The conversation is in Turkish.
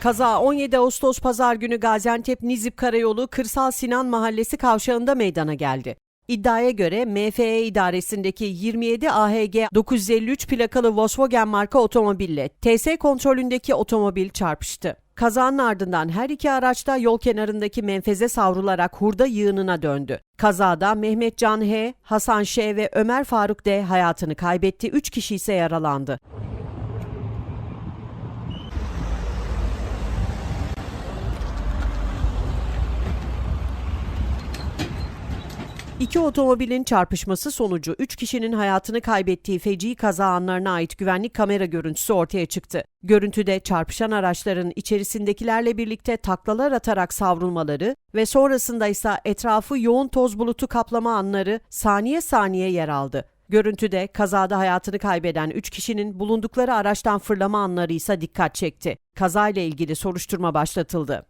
Kaza 17 Ağustos Pazar günü Gaziantep Nizip Karayolu Kırsal Sinan Mahallesi kavşağında meydana geldi. İddiaya göre MFE idaresindeki 27 AHG 953 plakalı Volkswagen marka otomobille TS kontrolündeki otomobil çarpıştı. Kazanın ardından her iki araçta yol kenarındaki menfeze savrularak hurda yığınına döndü. Kazada Mehmet Can H, Hasan Ş ve Ömer Faruk D hayatını kaybetti, 3 kişi ise yaralandı. İki otomobilin çarpışması sonucu 3 kişinin hayatını kaybettiği feci kaza anlarına ait güvenlik kamera görüntüsü ortaya çıktı. Görüntüde çarpışan araçların içerisindekilerle birlikte taklalar atarak savrulmaları ve sonrasında ise etrafı yoğun toz bulutu kaplama anları saniye saniye yer aldı. Görüntüde kazada hayatını kaybeden 3 kişinin bulundukları araçtan fırlama anları ise dikkat çekti. Kazayla ilgili soruşturma başlatıldı.